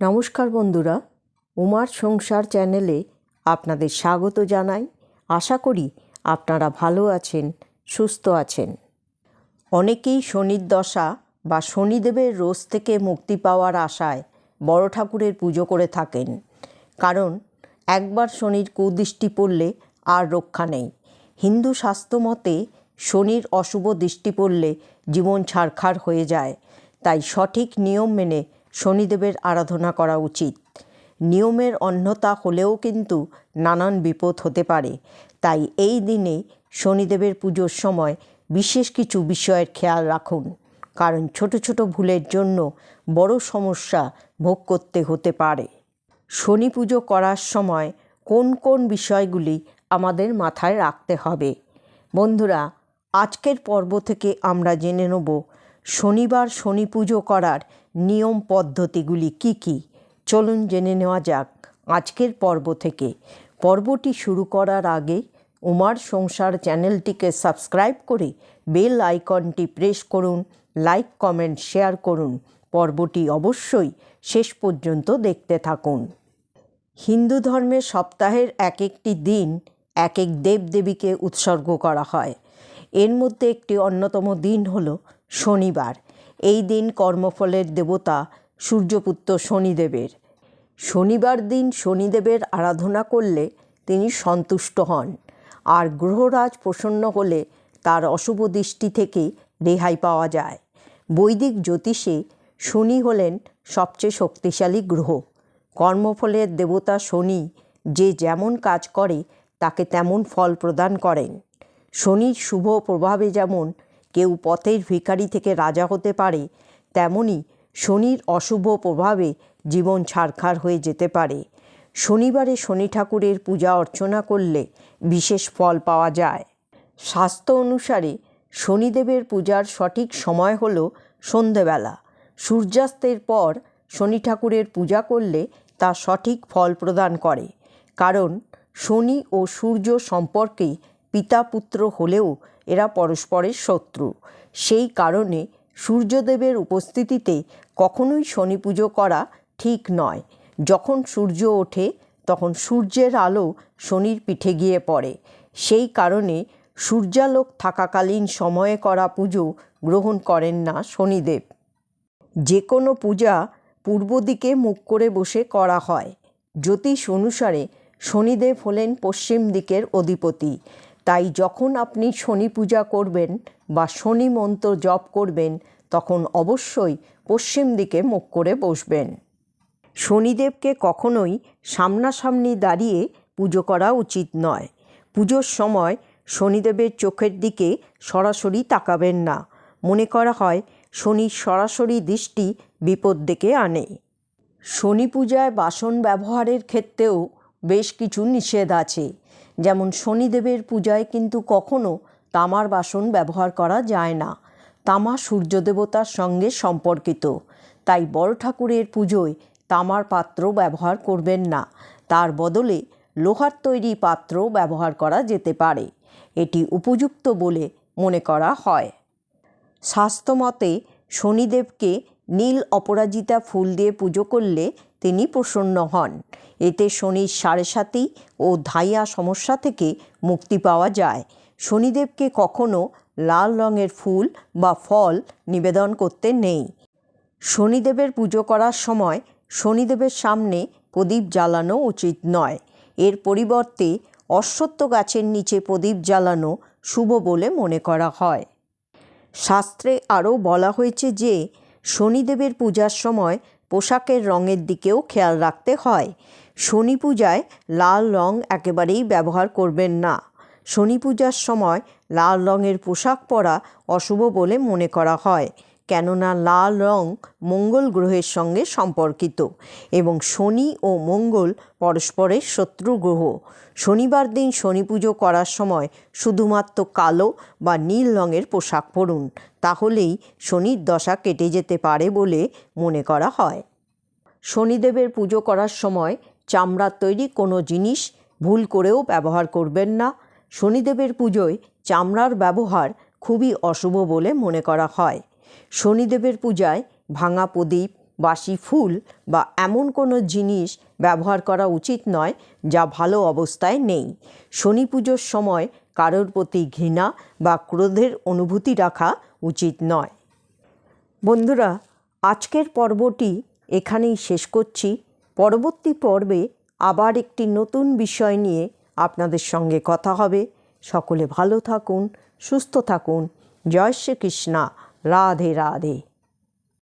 নমস্কার বন্ধুরা, উমার সংসার চ্যানেলে আপনাদের স্বাগত জানাই। আশা করি আপনারা ভালো আছেন, সুস্থ আছেন। অনেকেই শনির দশা বা শনিদেবের রোজ থেকে মুক্তি পাওয়ার আশায় বড় ঠাকুরের পুজো করে থাকেন। কারণ একবার শনির কুদৃষ্টি পড়লে আর রক্ষা নেই। হিন্দু শাস্ত্র মতে শনির অশুভ দৃষ্টি পড়লে জীবন ছারখার হয়ে যায়। তাই সঠিক নিয়ম মেনে শনিদেবের আরাধনা করা উচিত। নিয়মের অন্যতা হলেও কিন্তু নানান বিপদ হতে পারে। তাই এই দিনে শনিদেবের পুজোর সময় বিশেষ কিছু বিষয়ের খেয়াল রাখুন। কারণ ছোট ছোট ভুলের জন্য বড় সমস্যা ভোগ করতে হতে পারে। শনি পুজো করার সময় কোন কোন বিষয়গুলি আমাদের মাথায় রাখতে হবে? বন্ধুরা, আজকের পর্ব থেকে আমরা জেনে নেব শনিবার শনি পুজো করার নিয়ম পদ্ধতিগুলি কি কি? চলুন জেনে নেওয়া যাক আজকের পর্ব থেকে। পর্বটি শুরু করার আগে উমার সংসার চ্যানেলটিকে সাবস্ক্রাইব করে বেল আইকনটি প্রেস করুন, লাইক, কমেন্ট, শেয়ার করুন। পর্বটি অবশ্যই শেষ পর্যন্ত দেখতে থাকুন। হিন্দু ধর্মের সপ্তাহের এক একটি দিন এক এক দেবদেবীকে উৎসর্গ করা হয়। এর মধ্যে একটি অন্যতম দিন হল শনিবার। এই দিন কর্মফলের দেবতা সূর্যপুত্র শনিদেবের। শনিবার দিন শনিদেবের আরাধনা করলে তিনি সন্তুষ্ট হন। আর গ্রহরাজ প্রসন্ন হলে তার অশুভ দৃষ্টি থেকে রেহাই পাওয়া যায়। বৈদিক জ্যোতিষে শনি হলেন সবচেয়ে শক্তিশালী গ্রহ। কর্মফলের দেবতা শনি যে যেমন কাজ করে, তাকে তেমন ফল প্রদান করেন। শনির শুভ প্রভাবে যেমন কেউ পথের ভিখারি থেকে রাজা হতে পারে, তেমনি শনির অশুভ প্রভাবে জীবন ছারখার হয়ে যেতে পারে। শনিবারে শনি ঠাকুরের পূজা অর্চনা করলে বিশেষ ফল পাওয়া যায়। স্বাস্থ্য অনুসারে শনিদেবের পূজার সঠিক সময় হল সন্ধেবেলা। সূর্যাস্তের পর শনি ঠাকুরের পূজা করলে তা সঠিক ফল প্রদান করে। কারণ শনি ও সূর্য সম্পর্কে পিতা পুত্র হলেও এরা পরস্পরের শত্রু। সেই কারণে সূর্যদেবের উপস্থিতিতে কখনোই শনি পুজো করা ঠিক নয়। যখন সূর্য ওঠে, তখন সূর্যের আলো শনির পিঠে গিয়ে পড়ে। সেই কারণে সূর্যালোক থাকাকালীন সময়ে করা পুজো গ্রহণ করেন না শনিদেব। যে কোনো পূজা পূর্ব দিকে মুখ করে বসে করা হয়। জ্যোতিষ অনুসারে শনিদেব হলেন পশ্চিম দিকের অধিপতি। তাই যখন আপনি শনি পূজা করবেন বা শনি মন্ত্র জপ করবেন, তখন অবশ্যই পশ্চিম দিকে মুখ করে বসবেন। শনিদেবকে কখনোই সামনাসামনি দাঁড়িয়ে পুজো করা উচিত নয়। পুজোর সময় শনিদেবের চোখের দিকে সরাসরি তাকাবেন না। মনে করা হয় শনির সরাসরি দৃষ্টি বিপদ ডেকে আনে। শনি পূজায় বাসন ব্যবহারের ক্ষেত্রেও বেশ কিছু নিষেধ আছে। যেমন শনিদেবের পূজায় কিন্তু কখনো তামার বাসন ব্যবহার করা যায় না। তামা সূর্য দেবতার সঙ্গে সম্পর্কিত। তাই বড় ঠাকুরের পুজোয় তামার পাত্র ব্যবহার করবেন না। তার বদলে লোহার তৈরি পাত্র ব্যবহার করা যেতে পারে। এটি উপযুক্ত বলে মনে করা হয়। স্বাস্থ্যমতে শনিদেবকে নীল অপরাজিতা ফুল দিয়ে পুজো করলে তিনি প্রসন্ন হন। এতে শনির সাড়ে সাতি ও ধাইয়া সমস্যা থেকে মুক্তি পাওয়া যায়। শনিদেবকে কখনো লাল রঙের ফুল বা ফল নিবেদন করতে নেই। শনিদেবের পুজো করার সময় শনিদেবের সামনে প্রদীপ জ্বালানো উচিত নয়। এর পরিবর্তে অশ্বত্থ গাছের নিচে প্রদীপ জ্বালানো শুভ বলে মনে করা হয়। শাস্ত্রে আরও বলা হয়েছে যে, শনিদেবের পূজার সময় পোশাকের রঙের দিকেও খেয়াল রাখতে হয়। শনি পূজায় লাল রং একেবারেই ব্যবহার করবেন না। শনি পূজার সময় লাল রঙের পোশাক পরা অশুভ বলে মনে করা হয়। কেননা লাল রং মঙ্গল গ্রহের সঙ্গে সম্পর্কিত এবং শনি ও মঙ্গল পরস্পরের শত্রু গ্রহ। শনিবার দিন শনি পুজো করার সময় শুধুমাত্র কালো বা নীল রঙের পোশাক পরুন, তাহলেই শনির দশা কেটে যেতে পারে বলে মনে করা হয়। শনিদেবের পুজো করার সময় চামড়ার তৈরি কোনো জিনিস ভুল করেও ব্যবহার করবেন না। শনিদেবের পুজোয় চামড়ার ব্যবহার খুবই অশুভ বলে মনে করা হয়। শনিদেবের পূজায় ভাঙা প্রদীপ, বাসি ফুল বা এমন কোনো জিনিস ব্যবহার করা উচিত নয় যা ভালো অবস্থায় নেই। শনি পুজোর সময় কারোর প্রতি ঘৃণা বা ক্রোধের অনুভূতি রাখা উচিত নয়। বন্ধুরা, আজকের পর্বটি এখানেই শেষ করছি। পরবর্তী পর্বে আবার একটি নতুন বিষয় নিয়ে আপনাদের সঙ্গে কথা হবে। সকলে ভালো থাকুন, সুস্থ থাকুন। জয় শ্রীকৃষ্ণা। রাধে রাধে।